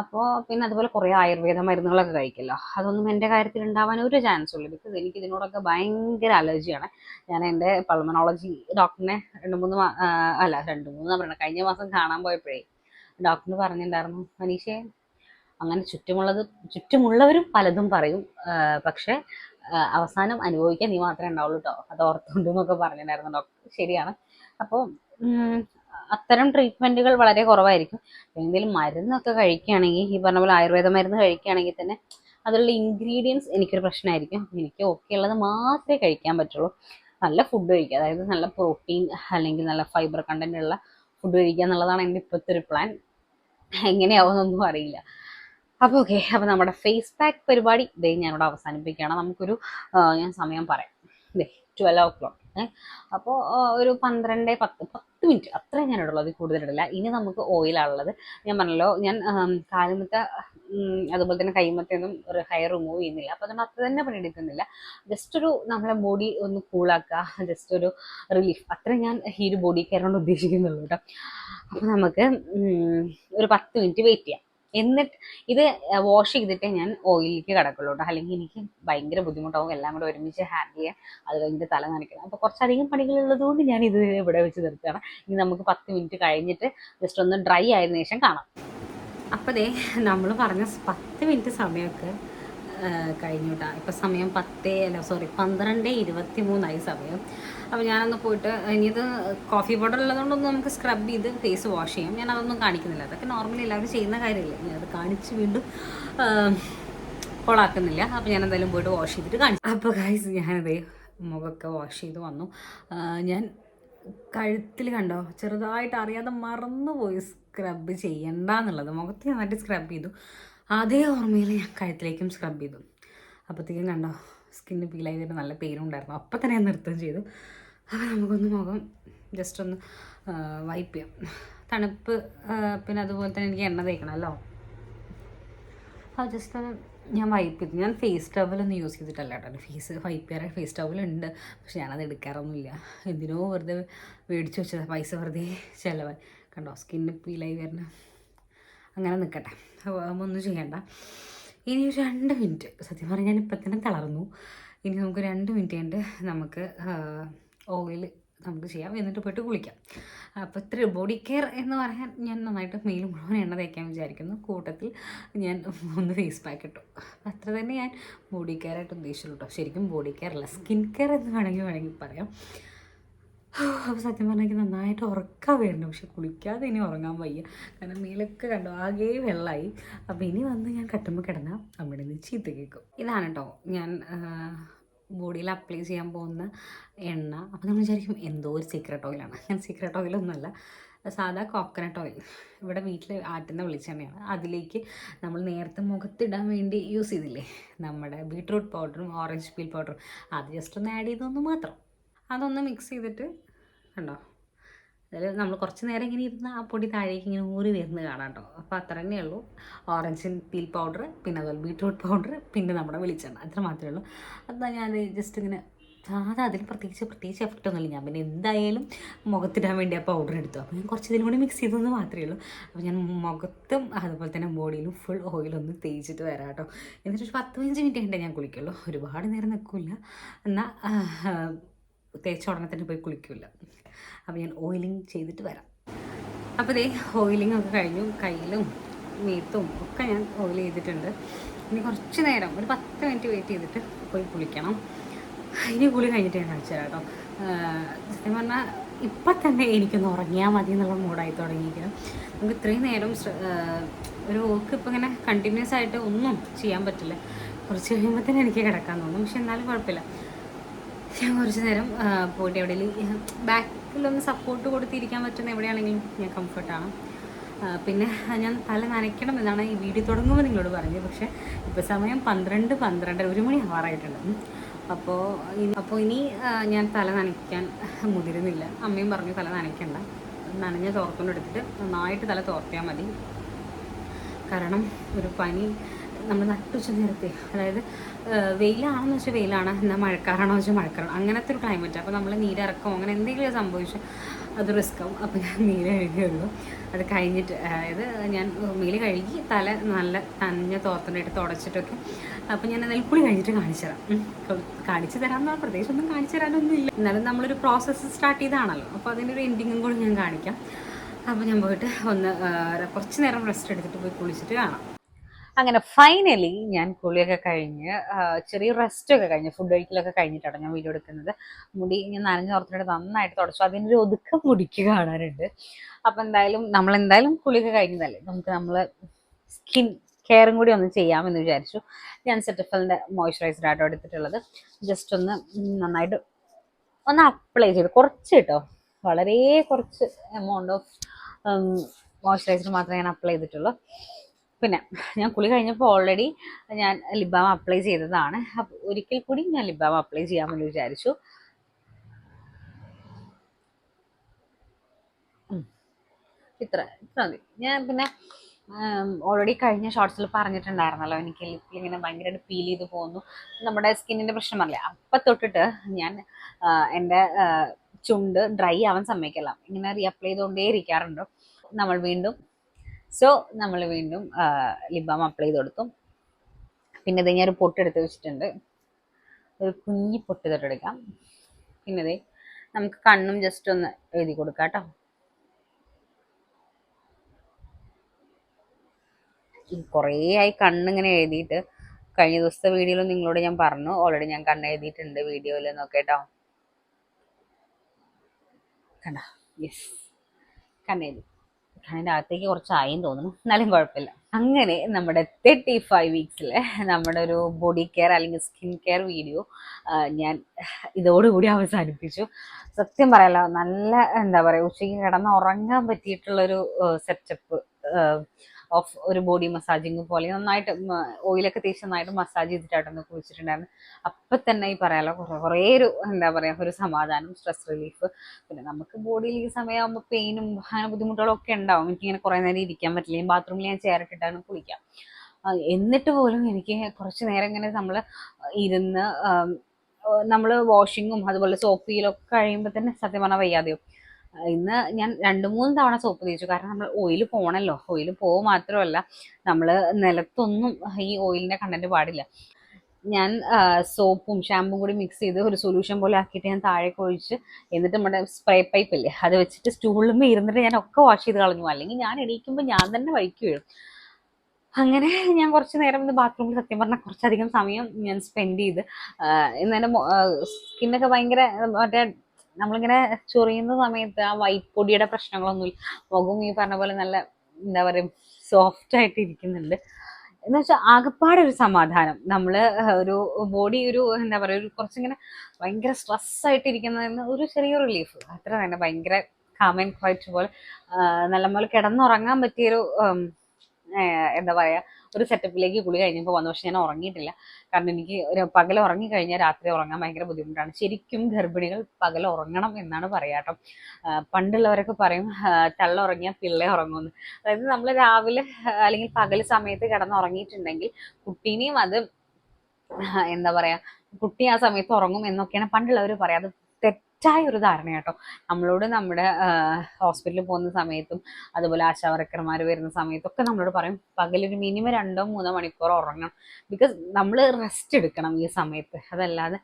Speaker 1: അപ്പോൾ പിന്നെ അതുപോലെ കുറേ ആയുർവേദ മരുന്നുകളൊക്കെ കഴിക്കല്ലോ. അതൊന്നും എന്റെ കാര്യത്തിൽ ഉണ്ടാവാൻ ഒരു ചാൻസ് ഉള്ളൂ. ബിക്കോസ് എനിക്ക് ഇതിനോടൊക്കെ ഭയങ്കര അലർജിയാണ് ഞാൻ എന്റെ പൾമനോളജി ഡോക്ടറിനെ രണ്ട് മൂന്ന് അല്ല രണ്ട് മൂന്ന് പറയണം കഴിഞ്ഞ മാസം കാണാൻ പോയപ്പോഴേ ഡോക്ടർ പറഞ്ഞിട്ടുണ്ടായിരുന്നു മനീഷേ അങ്ങനെ ചുറ്റുമുള്ളത് ചുറ്റുമുള്ളവരും പലതും പറയും. പക്ഷെ അവസാനം അനുഭവിക്കാൻ നീ മാത്രമേ ഉണ്ടാവുള്ളൂ കേട്ടോ അത് ഓർത്തുണ്ട് എന്നൊക്കെ പറഞ്ഞിട്ടുണ്ടായിരുന്നു ഡോക്ടർ ശരിയാണ്. അപ്പോൾ അത്തരം ട്രീറ്റ്മെന്റുകൾ വളരെ കുറവായിരിക്കും. എന്തെങ്കിലും മരുന്നൊക്കെ കഴിക്കുകയാണെങ്കിൽ ഈ പറഞ്ഞ പോലെ ആയുർവേദ മരുന്ന് കഴിക്കുകയാണെങ്കിൽ തന്നെ അതിലുള്ള ഇൻഗ്രീഡിയൻസ് എനിക്കൊരു പ്രശ്നമായിരിക്കും. എനിക്ക് ഓക്കെ ഉള്ളത് മാത്രമേ കഴിക്കാൻ പറ്റുള്ളൂ. നല്ല ഫുഡ് കഴിക്കുക. അതായത് നല്ല പ്രോട്ടീൻ അല്ലെങ്കിൽ നല്ല ഫൈബർ കണ്ടന്റ് ഉള്ള ഫുഡ് കഴിക്കുക എന്നുള്ളതാണ് എന്റെ ഇപ്പോഴത്തെ ഒരു പ്ലാൻ എങ്ങനെയാവുമെന്നൊന്നും അറിയില്ല. അപ്പോൾ ഓക്കെ അപ്പോൾ നമ്മുടെ ഫേസ് പാക്ക് പരിപാടി. ദേ ഞാനിവിടെ അവസാനിപ്പിക്കുകയാണ്. നമുക്കൊരു ഞാൻ സമയം പറയാം. ട്വൽവ് ഓ ക്ലോക്ക് അപ്പോൾ ഒരു പന്ത്രണ്ട് പത്ത് പത്ത് മിനിറ്റ് അത്രയും ഞാൻ ഇടുള്ളൂ അതിൽ കൂടുതലിടില്ല ഇനി നമുക്ക് ഓയിലാണുള്ളത് ഞാൻ പറഞ്ഞല്ലോ ഞാൻ കാലുമത്ത അതുപോലെ തന്നെ കൈമത്തൊന്നും ഹെയർ റിമൂവ് ചെയ്യുന്നില്ല. അപ്പോൾ അതുകൊണ്ട് അത്ര തന്നെ പണിയെടുക്കുന്നില്ല ജസ്റ്റ് ഒരു നമ്മളെ ബോഡി ഒന്ന് കൂളാക്കുക ജസ്റ്റ് ഒരു റിലീഫ് അത്ര ഞാൻ ഈ ഒരു ബോഡി കെയർ കൊണ്ട് ഉദ്ദേശിക്കുന്നുള്ളൂ കേട്ടോ. അപ്പോൾ നമുക്ക് ഒരു പത്ത് മിനിറ്റ് വെയിറ്റ് ചെയ്യാം. എന്നിട്ട് ഇത് വാഷ് ചെയ്തിട്ടേ ഞാൻ ഓയിലിലേക്ക് കിടക്കുള്ളൂ കേട്ടോ അല്ലെങ്കിൽ എനിക്ക് ഭയങ്കര ബുദ്ധിമുട്ടാവും. എല്ലാം കൂടെ ഒരുമിച്ച് ഹാൻഡിൽ ചെയ്യാൻ. അത് കഴിഞ്ഞിട്ട് തല നനയ്ക്കണം. അപ്പോൾ കുറച്ചധികം പണികളുള്ളത് കൊണ്ട് ഞാൻ ഇത് ഇവിടെ വെച്ച് നിർത്തുകയാണ്. ഇനി നമുക്ക് പത്ത് മിനിറ്റ് കഴിഞ്ഞിട്ട് ജസ്റ്റ് ഒന്ന് ഡ്രൈ ആയതിനു ശേഷം കാണാം. അപ്പോൾ ദേ നമ്മൾ പറഞ്ഞ പത്ത് മിനിറ്റ് സമയമൊക്കെ കഴിഞ്ഞു കേട്ടോ ഇപ്പം സമയം പത്തേ അല്ല സോറി പന്ത്രണ്ട് ഇരുപത്തി മൂന്നായി സമയം. അപ്പോൾ ഞാനൊന്ന് പോയിട്ട് ഇനിയത് കോഫി പൗഡർ ഉള്ളതുകൊണ്ടൊന്നും നമുക്ക് സ്ക്രബ് ചെയ്ത് ഫേസ് വാഷ് ചെയ്യാം. ഞാൻ അതൊന്നും കാണിക്കുന്നില്ല. അതൊക്കെ നോർമലി എല്ലാവരും ചെയ്യുന്ന കാര്യമില്ല ഞാൻ അത് കാണിച്ച് വീണ്ടും കൊളാക്കുന്നില്ല. അപ്പോൾ ഞാൻ എന്തായാലും പോയിട്ട് വാഷ് ചെയ്തിട്ട് കാണിച്ചു അപ്പോൾ ഗൈസ് ഞാനത് മുഖമൊക്കെ വാഷ് ചെയ്ത് വന്നു. ഞാൻ കഴുത്തിൽ കണ്ടോ? ചെറുതായിട്ട് അറിയാതെ മറന്നുപോയി സ്ക്രബ് ചെയ്യണ്ട എന്നുള്ളത്. മുഖത്ത് നന്നായിട്ട് സ്ക്രബ് ചെയ്തു. അതേ ഓർമ്മയിൽ ഞാൻ കഴുത്തിലേക്കും സ്ക്രബ് ചെയ്തു. അപ്പോഴത്തേക്കും കണ്ടോ സ്കിന്ന് പീലായി വരുന്ന നല്ല പെയിനും ഉണ്ടായിരുന്നു. അപ്പം തന്നെ ഞാൻ നൃത്തം ചെയ്തു. അപ്പോൾ നമുക്കൊന്ന് മുഖം ജസ്റ്റ് ഒന്ന് വൈപ്പ് ചെയ്യാം. തണുപ്പ് പിന്നെ അതുപോലെ തന്നെ എനിക്ക് എണ്ണ തേക്കണമല്ലോ അപ്പോൾ ജസ്റ്റ് ഒന്ന് ഞാൻ വൈപ്പ് ചെയ്തു. ഞാൻ ഫേസ് ടവലൊന്നും യൂസ് ചെയ്തിട്ടല്ല കേട്ടോ. ഫേസ് വൈപ്പ് ചെയ്യാൻ ഫേസ് ടവലുണ്ട് പക്ഷെ ഞാനത് എടുക്കാറൊന്നുമില്ല. എന്തിനോ വെറുതെ മേടിച്ച് വെച്ചതാണ് പൈസ വെറുതെ ചിലവായി. കണ്ടോ സ്കിന്ന് പീലായി വരുന്ന അങ്ങനെ നിൽക്കട്ടെ ഒന്നും ചെയ്യണ്ട. ഇനി ഒരു രണ്ട് മിനിറ്റ്. സത്യം പറഞ്ഞാൽ ഞാൻ ഇപ്പം തന്നെ തളർന്നു. ഇനി നമുക്ക് രണ്ട് മിനിറ്റ് കൊണ്ട് നമുക്ക് ഓയിൽ നമുക്ക് ചെയ്യാം. എന്നിട്ട് പോയിട്ട് കുളിക്കാം. അപ്പോൾ ഇത്ര ബോഡി കെയർ എന്ന് പറയാൻ ഞാൻ നന്നായിട്ട് മെയിൽ മുഴുവൻ എണ്ണ തേക്കാൻ വിചാരിക്കുന്നു. കൂട്ടത്തിൽ ഞാൻ ഒന്ന് ഫേസ് പാക്ക് ഇട്ടു. അത്ര തന്നെ ഞാൻ ബോഡി കെയർ ആയിട്ട് ഉദ്ദേശിച്ചുള്ളൂ കേട്ടോ ശരിക്കും ബോഡി കെയർ അല്ല. സ്കിൻ കെയർ എന്ന് വേണമെങ്കിൽ വേണമെങ്കിൽ പറയാം. അപ്പോൾ സത്യം പറഞ്ഞെങ്കിൽ നന്നായിട്ട് ഉറക്കാൻ വരുന്നുണ്ട് പക്ഷെ കുളിക്കാതെ ഇനി ഉറങ്ങാൻ വയ്യ. കാരണം മേലൊക്കെ കണ്ടു ആകെ വെള്ളമായി അപ്പോൾ ഇനി വന്ന് ഞാൻ കട്ടുമ്പോൾ കിടന്നാൽ അവിടെ നിന്ന് ചീത്ത കേൾക്കും. ഇതാണ് കേട്ടോ ഞാൻ ബോഡിയിൽ അപ്ലൈ ചെയ്യാൻ പോകുന്ന എണ്ണ. അപ്പോൾ നമ്മൾ വിചാരിക്കും എന്തോ ഒരു സീക്രട്ട് ഓയിലാണ് ഞാൻ സീക്രട്ട് ഓയിലൊന്നുമല്ല സാധാ കോക്കനട്ട് ഓയിൽ ഇവിടെ വീട്ടിൽ ആട്ടുന്ന വെളിച്ചെണ്ണയാണ് അതിലേക്ക് നമ്മൾ നേരത്തെ മുഖത്തിടാൻ വേണ്ടി യൂസ് ചെയ്തില്ലേ? നമ്മുടെ ബീട്രൂട്ട് പൗഡറും ഓറഞ്ച് പീൽ പൗഡറും അത് ജസ്റ്റ് ഒന്ന് ആഡ് ചെയ്തൊന്ന് മാത്രം. അതൊന്ന് മിക്സ് ചെയ്തിട്ട് കണ്ടോ? അതിൽ നമ്മൾ കുറച്ച് നേരം ഇങ്ങനെ ഇരുന്ന് ആ പൊടി താഴേക്ക് ഇങ്ങനെ ഊരി വരുന്നത് കാണാം കേട്ടോ അപ്പോൾ അത്ര തന്നെ ഉള്ളൂ ഓറഞ്ചിൻ പീൽ പൗഡർ പിന്നെ അതുപോലെ ബീട്രൂട്ട് പൗഡർ പിന്നെ നമ്മുടെ വെളിച്ചെണ്ണ. അത്ര മാത്രമേ ഉള്ളൂ. അതാ ഞാൻ ജസ്റ്റ് ഇങ്ങനെ സാധാ അതിൽ പ്രത്യേകിച്ച് പ്രത്യേകിച്ച് എഫക്റ്റ് ഒന്നുമില്ല. ഞാൻ പിന്നെ എന്തായാലും മുഖത്തിടാൻ വേണ്ടി ആ പൗഡർ എടുത്തു. അപ്പോൾ ഞാൻ കുറച്ച് ഇതിലും കൂടി മിക്സ് ചെയ്തെന്ന് മാത്രമേ ഉള്ളൂ. അപ്പോൾ ഞാൻ മുഖത്തും അതുപോലെ തന്നെ ബോഡിയിലും ഫുൾ ഓയിലൊന്ന് തേച്ചിട്ട് വരാം കേട്ടോ എന്നിട്ട് ഒരു പത്ത് പതിനഞ്ച് മിനിറ്റ് കണ്ടേ ഞാൻ കുളിക്കുള്ളൂ. ഒരുപാട് നേരം നിൽക്കില്ല എന്നാൽ തേച്ച ഉടനെ തന്നെ പോയി കുളിക്കില്ല അപ്പോൾ ഞാൻ ഓയിലിംഗ് ചെയ്തിട്ട് വരാം. അപ്പോൾ ദേ ഓയിലിംഗ് ഒക്കെ കഴിഞ്ഞു. കയ്യിലും മേത്തും ഒക്കെ ഞാൻ ഓയിൽ ചെയ്തിട്ടുണ്ട്. ഇനി കുറച്ച് നേരം ഒരു പത്ത് മിനിറ്റ് വെയിറ്റ് ചെയ്തിട്ട് പോയി കുളിക്കണം. ഇനി കുളി കഴിഞ്ഞിട്ട് ഞാൻ കാണിച്ചു തരാം കേട്ടോ. സത്യം പറഞ്ഞാൽ ഇപ്പം തന്നെ എനിക്കൊന്ന് ഉറങ്ങിയാൽ മതി എന്നുള്ള മൂഡായി തുടങ്ങിയിരിക്കണം നമുക്ക് ഇത്രയും നേരം ഒരു വർക്ക് ഇപ്പം ഇങ്ങനെ കണ്ടിന്യൂസ് ആയിട്ട് ഒന്നും ചെയ്യാൻ പറ്റില്ല. കുറച്ച് കഴിയുമ്പോൾ തന്നെ എനിക്ക് കിടക്കാൻ തോന്നും. പക്ഷെ എന്നാലും കുഴപ്പമില്ല. ഞാൻ കുറച്ച് നേരം പോയിട്ട് എവിടെയെങ്കിലും ബാക്കിലൊന്ന് സപ്പോർട്ട് കൊടുത്തിരിക്കാൻ പറ്റുന്ന എവിടെയാണെങ്കിലും ഞാൻ കംഫർട്ടാണ് പിന്നെ ഞാൻ തല നനയ്ക്കണം എന്നാണ് ഈ വീഡിയോ തുടങ്ങുമ്പോൾ നിങ്ങളോട് പറഞ്ഞത്. പക്ഷേ ഇപ്പോൾ സമയം പന്ത്രണ്ട് പന്ത്രണ്ട് ഒരു മണി ആറായിട്ടുണ്ട് അപ്പോൾ ഇനി അപ്പോൾ ഇനി ഞാൻ തല നനയ്ക്കാൻ മുതിരുന്നില്ല. അമ്മയും പറഞ്ഞു തല നനയ്ക്കണ്ട. നനഞ്ഞ തോർത്തുകൊണ്ട് എടുത്തിട്ട് നന്നായിട്ട് തല തോർത്തിയാൽ മതി. കാരണം ഒരു പനി നമ്മൾ നട്ടുച്ച നേരത്തെ അതായത് വെയിലാണെന്ന് വെച്ചാൽ വെയിലാണ് എന്നാൽ മഴക്കാറാണോ വെച്ചാൽ മഴക്കാറാണ് അങ്ങനത്തെ ഒരു ക്ലൈമറ്റ് അപ്പോൾ നമ്മൾ നീരിറക്കമോ അങ്ങനെ എന്തെങ്കിലും സംഭവിച്ചാൽ അത് റിസ്ക് ആവും. അപ്പോൾ ഞാൻ നീര് കഴുകിയുള്ളൂ അത് കഴിഞ്ഞിട്ട് അതായത് ഞാൻ മേൽ കഴുകി തല നല്ല തഞ്ഞ തോർത്തണ്ടായിട്ട് തുടച്ചിട്ടൊക്കെ അപ്പോൾ ഞാൻ നെൽപ്പുളി കഴിഞ്ഞിട്ട് കാണിച്ചു തരാം. കാണിച്ചു തരാമെന്ന് പ്രത്യേകിച്ച് ഒന്നും കാണിച്ചു തരാനൊന്നും ഇല്ല. എന്നാലും നമ്മളൊരു പ്രോസസ്സ് സ്റ്റാർട്ട് ചെയ്താണല്ലോ. അപ്പോൾ അതിന്റെ ഒരു എൻഡിങ്ങും കൂടി ഞാൻ കാണിക്കാം. അപ്പോൾ ഞാൻ പോയിട്ട് ഒന്ന് കുറച്ച് നേരം റെസ്റ്റ് എടുത്തിട്ട് പോയി കുളിച്ചിട്ട് കാണാം. അങ്ങനെ ഫൈനലി ഞാൻ കുളിയൊക്കെ കഴിഞ്ഞ് ചെറിയ റെസ്റ്റ് ഒക്കെ കഴിഞ്ഞ് ഫുഡ് കഴിക്കലൊക്കെ കഴിഞ്ഞിട്ടാണ് ഞാൻ വീഡിയോ എടുക്കുന്നത്. മുടി ഞാൻ നനഞ്ഞ് ഓർത്തിട്ട് നന്നായിട്ട് തുടച്ചു. അതിനൊരു ഒതുക്കം മുടിക്ക് കാണാനുണ്ട്. അപ്പം എന്തായാലും നമ്മൾ എന്തായാലും കുളിയൊക്കെ കഴിഞ്ഞതല്ലേ? നമുക്ക് നമ്മൾ സ്കിൻ കെയറും കൂടി ഒന്ന് ചെയ്യാമെന്ന് വിചാരിച്ചു. ഞാൻ സെറ്റഫലിന്റെ മോയ്സ്ചറൈസർ ആട്ടോ എടുത്തിട്ടുള്ളത്. ജസ്റ്റ് ഒന്ന് നന്നായിട്ട് ഒന്ന് അപ്ലൈ ചെയ്ത് കുറച്ച് കേട്ടോ. വളരെ കുറച്ച് എമൗണ്ട് ഓഫ് മോയ്സ്ചറൈസർ മാത്രമേ ഞാൻ അപ്ലൈ ചെയ്തിട്ടുള്ളൂ. പിന്നെ ഞാൻ കുളി കഴിഞ്ഞപ്പോൾ ഓൾറെഡി ഞാൻ ലിബാം അപ്ലൈ ചെയ്തതാണ്. അപ്പോൾ ഒരിക്കൽ കൂടി ഞാൻ ലിബാം അപ്ലൈ ചെയ്യാമെന്ന് വിചാരിച്ചു. ഇത്ര ഇത്ര മതി. ഞാൻ പിന്നെ ഓൾറെഡി കഴിഞ്ഞ ഷോർട്സിൽ പറഞ്ഞിട്ടുണ്ടായിരുന്നല്ലോ എനിക്ക് ലിപ്പിൽ ഇങ്ങനെ ഭയങ്കരമായിട്ട് ഫീൽ ചെയ്ത് പോകുന്നു. നമ്മുടെ സ്കിന്നിന്റെ പ്രശ്നമല്ലേ? അപ്പം തൊട്ടിട്ട് ഞാൻ എന്റെ ചുണ്ട് ഡ്രൈ ആവാൻ സമ്മതിക്കില്ല. ഇങ്ങനെ റീഅപ്ലൈ ചെയ്തുകൊണ്ടേ ഇരിക്കാറുണ്ട് നമ്മൾ വീണ്ടും സോ നമ്മൾ വീണ്ടും ലിബാം അപ്ലൈ ചെയ്ത് കൊടുക്കും. പിന്നെ ഇത് ഒരു പൊട്ടെടുത്ത് വെച്ചിട്ടുണ്ട്. ഒരു കുഞ്ഞി പൊട്ട് തൊട്ടെടുക്കാം പിന്നെ ഇതേ നമുക്ക് കണ്ണും ജസ്റ്റ് ഒന്ന് എഴുതി കൊടുക്കാം കേട്ടോ. കുറേ ആയി കണ്ണിങ്ങനെ എഴുതിയിട്ട് കഴിഞ്ഞ ദിവസത്തെ വീഡിയോയിൽ നിങ്ങളോട് ഞാൻ പറഞ്ഞു. ഓൾറെഡി ഞാൻ കണ്ണ് എഴുതിയിട്ടുണ്ട് വീഡിയോയിൽ നോക്കേട്ടോ കണ്ട? യെസ് കണ്ണെഴുതി. കണ്ണിന്റെ അകത്തേക്ക് കുറച്ചായെന്ന് തോന്നുന്നു. എന്നാലും കുഴപ്പമില്ല. അങ്ങനെ നമ്മുടെ തേർട്ടി ഫൈവ് വീക്സിൽ നമ്മുടെ ഒരു ബോഡി കെയർ അല്ലെങ്കിൽ സ്കിൻ കെയർ വീഡിയോ ഞാൻ ഇതോടുകൂടി അവസാനിപ്പിച്ചു. സത്യം പറയാലോ നല്ല എന്താ പറയുക ഉച്ചയ്ക്ക് കിടന്ന് ഉറങ്ങാൻ പറ്റിയിട്ടുള്ളൊരു സെറ്റപ്പ് ഓഫ് ഒരു ബോഡി മസാജിങ് പോലെ നന്നായിട്ട് ഓയിലൊക്കെ തേച്ച് നന്നായിട്ട് മസാജ് ചെയ്തിട്ടായിട്ടൊന്ന് കുളിച്ചിട്ടുണ്ടായിരുന്നു. അപ്പം തന്നെ ഈ പറയാലോ കുറേ കുറേ ഒരു എന്താ പറയുക ഒരു സമാധാനം സ്ട്രെസ് റിലീഫ് പിന്നെ നമുക്ക് ബോഡിയിൽ ഈ സമയമാകുമ്പോൾ പെയിനും അങ്ങനെ ബുദ്ധിമുട്ടുകളും ഒക്കെ ഉണ്ടാവും. എനിക്കിങ്ങനെ കുറേ നേരം ഇരിക്കാൻ പറ്റില്ല. ബാത്റൂമിൽ ഞാൻ ചേരട്ടിട്ടാണ് കുളിക്കാം. എന്നിട്ട് പോലും എനിക്ക് കുറച്ച് നേരം ഇങ്ങനെ നമ്മൾ ഇരുന്ന് നമ്മൾ വാഷിങ്ങും അതുപോലെ സോപ്പ് കഴിയുമ്പോൾ തന്നെ സത്യം പറഞ്ഞാൽ വയ്യാതെയോ ഇന്ന് ഞാൻ രണ്ട് മൂന്ന് തവണ സോപ്പ് തേച്ചു. കാരണം നമ്മൾ ഓയിൽ പോകണമല്ലോ ഓയിൽ പോകുക മാത്രമല്ല നമ്മൾ നിലത്തൊന്നും ഈ ഓയിലിന്റെ കണ്ടന്റ് പാടില്ല. ഞാൻ സോപ്പും ഷാമ്പും കൂടി മിക്സ് ചെയ്ത് ഒരു സൊല്യൂഷൻ പോലെ ആക്കിയിട്ട് ഞാൻ താഴേക്ക് ഒഴിച്ച് എന്നിട്ട് നമ്മുടെ സ്പ്രേ പൈപ്പ് ഇല്ലേ അത് വെച്ചിട്ട് സ്റ്റൂളിൽ ഇരുന്നിട്ട് ഞാൻ ഒക്കെ വാഷ് ചെയ്ത് കളഞ്ഞു. അല്ലെങ്കിൽ ഞാൻ എണീക്കുമ്പോൾ ഞാൻ തന്നെ വഴിക്ക് വീഴും. അങ്ങനെ ഞാൻ കുറച്ച് നേരം ഇന്ന് ബാത്റൂമിൽ സത്യം പറഞ്ഞാൽ കുറച്ചധികം സമയം ഞാൻ സ്പെൻഡ് ചെയ്ത് ഇന്ന് സ്കിന്നൊക്കെ ഭയങ്കര മറ്റേ നമ്മളിങ്ങനെ ചൊറിയുന്ന സമയത്ത് ആ വൈറ്റ് പൊടിയുടെ പ്രശ്നങ്ങളൊന്നുമില്ല. മുഖം ഈ പറഞ്ഞ പോലെ നല്ല എന്താ പറയുക സോഫ്റ്റ് ആയിട്ട് ഇരിക്കുന്നുണ്ട്. എന്ന് വെച്ചാൽ ഒരു സമാധാനം. നമ്മൾ ഒരു ബോഡി ഒരു എന്താ പറയുക ഒരു കുറച്ചിങ്ങനെ ഭയങ്കര സ്ട്രെസ് ഇരിക്കുന്നതിന് ഒരു ചെറിയ റിലീഫ് അത്ര തന്നെ ഭയങ്കര കാമൻ ക്വൈറ്റ് പോലെ നല്ല പോലെ കിടന്നുറങ്ങാൻ പറ്റിയൊരു എന്താ പറയുക ഒരു സെറ്റപ്പിലേക്ക് കുളി കഴിഞ്ഞപ്പോൾ വന്നു. പക്ഷെ ഞാൻ ഉറങ്ങിയിട്ടില്ല. കാരണം എനിക്ക് ഒരു പകൽ ഉറങ്ങിക്കഴിഞ്ഞാൽ രാത്രി ഉറങ്ങാൻ ഭയങ്കര ബുദ്ധിമുട്ടാണ്. ശരിക്കും ഗർഭിണികൾ പകൽ ഉറങ്ങണം എന്നാണ് പറയാട്ടോ പണ്ടുള്ളവരൊക്കെ പറയും തള്ള ഉറങ്ങിയാൽ പിള്ളേ ഉറങ്ങുമെന്ന്. അതായത് നമ്മൾ രാവിലെ അല്ലെങ്കിൽ പകൽ സമയത്ത് കിടന്നുറങ്ങിയിട്ടുണ്ടെങ്കിൽ കുട്ടീനെയും അത് എന്താ പറയാ കുട്ടി ആ സമയത്ത് ഉറങ്ങും എന്നൊക്കെയാണ് പണ്ടുള്ളവർ പറയാം. അത് തെറ്റായ ഒരു ധാരണ കേട്ടോ നമ്മളോട് നമ്മുടെ ഹോസ്പിറ്റലിൽ പോകുന്ന സമയത്തും അതുപോലെ ആശാവർക്കർമാർ വരുന്ന സമയത്തൊക്കെ നമ്മളോട് പറയും പകലൊരു മിനിമം രണ്ടോ മൂന്നോ മണിക്കൂർ ഉറങ്ങണം. ബിക്കോസ് നമ്മൾ റെസ്റ്റ് എടുക്കണം ഈ സമയത്ത്. അതല്ലാതെ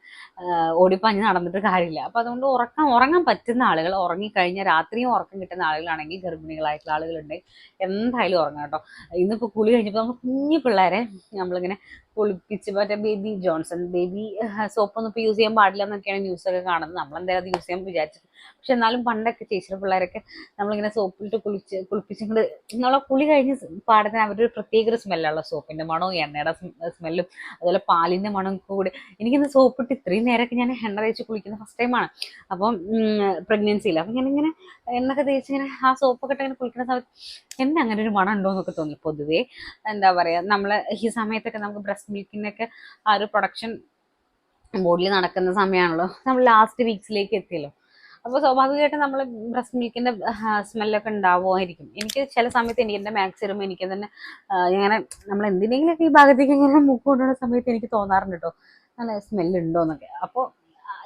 Speaker 1: ഓടിപ്പഞ്ഞ് നടന്നിട്ട് കാര്യമില്ല. അപ്പം അതുകൊണ്ട് ഉറക്കം ഉറങ്ങാൻ പറ്റുന്ന ആളുകൾ ഉറങ്ങിക്കഴിഞ്ഞാൽ രാത്രിയും ഉറക്കം കിട്ടുന്ന ആളുകളാണെങ്കിൽ ഗർഭിണികളായിട്ടുള്ള ആളുകളുണ്ടെങ്കിൽ എന്തായാലും ഉറങ്ങാം കേട്ടോ. ഇന്നിപ്പോൾ കുളി കഴിഞ്ഞപ്പോൾ നമ്മൾ കുഞ്ഞു പിള്ളേരെ നമ്മളിങ്ങനെ കുളിപ്പിച്ച് മറ്റേ ബേബി ജോൺസൺ ബേബി സോപ്പൊന്നും ഇപ്പോൾ യൂസ് ചെയ്യാൻ പാടില്ല എന്നൊക്കെയാണ് ന്യൂസൊക്കെ കാണുന്നത്. നമ്മളെന്തായാലും അത് യൂസ് ചെയ്യാൻ വിചാരിച്ചത് പക്ഷെ എന്നാലും പണ്ടൊക്കെ ചേച്ചിയുടെ പിള്ളേരൊക്കെ നമ്മളിങ്ങനെ സോപ്പിലിട്ട് കുളിച്ച് കുളിപ്പിച്ചിട്ട് നമ്മളെ കുളി കഴിഞ്ഞ് പാടത്തിന് അവരൊരു പ്രത്യേക ഒരു സ്മെല്ലുള്ള സോപ്പിന്റെ മണവും എണ്ണയുടെ സ്മെല്ലും അതുപോലെ പാലിന്റെ മണവും കൂടി. എനിക്കിന്ന് സോപ്പിട്ട് ഇത്രയും നേരമൊക്കെ ഞാൻ എണ്ണ തേച്ച് കുളിക്കുന്ന ഫസ്റ്റ് ടൈമാണ് അപ്പം പ്രഗ്നൻസിയിൽ അപ്പം ഇങ്ങനെ എണ്ണൊക്കെ തേച്ച് ഇങ്ങനെ ആ സോപ്പൊക്കെ ഇട്ട് ഇങ്ങനെ കുളിക്കുന്ന സമയത്ത് എന്നെ അങ്ങനെ ഒരു മണം ഉണ്ടോ എന്നൊക്കെ തോന്നി. പൊതുവേ എന്താ പറയാ നമ്മൾ ഈ സമയത്തൊക്കെ നമുക്ക് ബ്രസ്റ്റ് മിൽക്കിനൊക്കെ ആ ഒരു പ്രൊഡക്ഷൻ ബോഡിയിൽ നടക്കുന്ന സമയമാണല്ലോ നമ്മൾ ലാസ്റ്റ് വീക്സിലേക്ക് എത്തിയല്ലോ. അപ്പോൾ സ്വാഭാവികമായിട്ടും നമ്മൾ ബ്രസ്റ്റ് മിൽക്കിന്റെ സ്മെല്ലൊക്കെ ഉണ്ടാവുമായിരിക്കും. എനിക്ക് ചില സമയത്ത് എനിക്ക് എന്റെ മാക്സ് എനിക്ക് തന്നെ ഇങ്ങനെ നമ്മൾ എന്തിനെങ്കിലുമൊക്കെ ഈ ഭാഗത്തേക്ക് ഇങ്ങനെ മൂക്ക് കൊണ്ടുവന്ന സമയത്ത് എനിക്ക് തോന്നാറുണ്ട് കേട്ടോ നല്ല സ്മെല്ല് ഉണ്ടോ എന്നൊക്കെ. അപ്പോൾ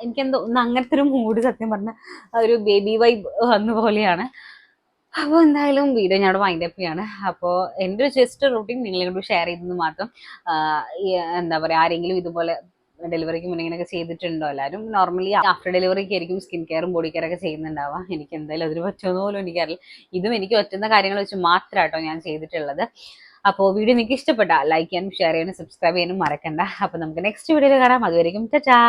Speaker 1: എനിക്കെന്തോ അങ്ങനത്തെ ഒരു മൂഡ് സത്യം പറഞ്ഞ ഒരു ബേബി വൈബ് വന്ന പോലെയാണ്. അപ്പോൾ എന്തായാലും വീഡിയോ ഞാൻ അവിടെ വൈൻഡ് അപ്പ് ചെയ്യാണ്. അപ്പോൾ എന്റെ ഒരു ജസ്റ്റ് റൂട്ടീൻ നിങ്ങളോട് ഷെയർ ചെയ്തെന്ന് മാത്രം എന്താ പറയുക ആരെങ്കിലും ഇതുപോലെ ഡെലിവറിക്ക് മുന്നേ ഇങ്ങനെയൊക്കെ ചെയ്തിട്ടുണ്ടോ? എല്ലാവരും നോർമലി ആഫ്റ്റർ ഡെലിവറിക്ക് ആയിരിക്കും സ്കിൻ കെയറും ബോഡി കെയർ ഒക്കെ ചെയ്യുന്നുണ്ടാവുക. എനിക്ക് എന്തായാലും അതിന് പറ്റുമെന്ന് പോലും എനിക്കറിയില്ല. ഇതും എനിക്ക് പറ്റുന്ന കാര്യങ്ങൾ വെച്ച് മാത്രമാട്ടോ ഞാൻ ചെയ്തിട്ടുള്ളത്. അപ്പോൾ വീഡിയോ നിങ്ങൾക്ക് ഇഷ്ടപ്പെട്ടാൽ ലൈക്ക് ചെയ്യാനും ഷെയർ ചെയ്യാനും സബ്സ്ക്രൈബ് ചെയ്യാനും മറക്കണ്ട. അപ്പോൾ നമുക്ക് നെക്സ്റ്റ് വീഡിയോയിൽ കാണാം. അതുവരെയും ടാ